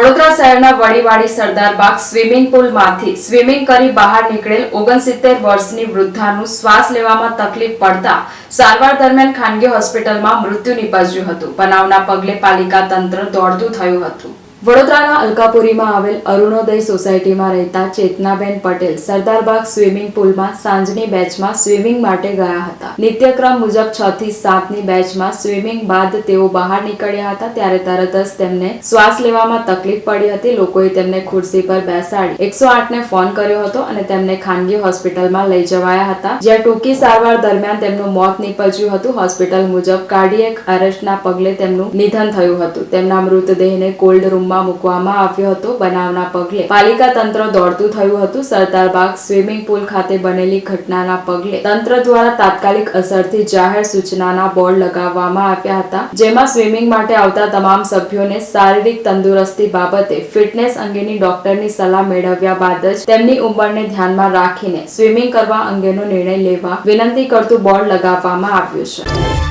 વડોદરા શહેરના Vadiwadi Sardarbaug swimming પુલમાંથી swimming કરી બહાર નીકળેલ ઓગણસિત્તેર વર્ષની વૃદ્ધાનું શ્વાસ લેવામાં તકલીફ પડતા સારવાર દરમિયાન ખાનગી હોસ્પિટલમાં મૃત્યુ નિપજ્યું હતું. બનાવના પગલે પાલિકા તંત્ર દોડતું થયું હતું. વડોદરાના અલકાપુરીમાં આવેલ અરુણોદય સોસાયટીમાં રહેતા ચેતનાબેન પટેલ સરદારબાગ સ્વિમિંગ પુલમાં સાંજની બેચમાં સ્વિમિંગ માટે ગયા હતા. નિત્યક્રમ મુજબ છ થી સાતની બેચમાં સ્વિમિંગ બાદ તેઓ બહાર નીકળ્યા હતા ત્યારે તરત જ તેમને શ્વાસ લેવામાં તકલીફ પડી હતી. લોકોએ તેમને ખુરશી પર બેસાડી એકસો આઠને ફોન કર્યો હતો અને તેમને ખાનગી હોસ્પિટલમાં લઈ જવાયા હતા. જ્યાં ટૂંકી સારવાર દરમિયાન તેમનું મોત નીપજ્યું હતું. હોસ્પિટલ મુજબ કાર્ડિયક અરેસ્ટના પગલે તેમનું નિધન થયું હતું. તેમના મૃતદેહને કોલ્ડ રૂમમાં મૂકવામાં આવ્યો હતો બનાવના પગલે. પાલિકા તંત્ર દોડતું થયું હતું. સરદારબાગ સ્વિમિંગ પુલ ખાતે બનેલી ઘટનાના પગલે તંત્ર દ્વારા તાત્કાલિક અસરથી જાહેર સૂચનાના બોર્ડ લગાવવામાં આવ્યા હતા. જેમાં સ્વિમિંગ માટે આવતા તમામ સભ્યોને શારીરિક તંદુરસ્તી બાબતે ફિટનેસ અંગેની ડોક્ટરની સલાહ મેળવ્યા બાદ જ તેમની ઉંમરને ધ્યાનમાં રાખીને સ્વિમિંગ કરવા અંગેનો નિર્ણય લેવા વિનંતી કરતું બોર્ડ લગાવવામાં આવ્યું છે.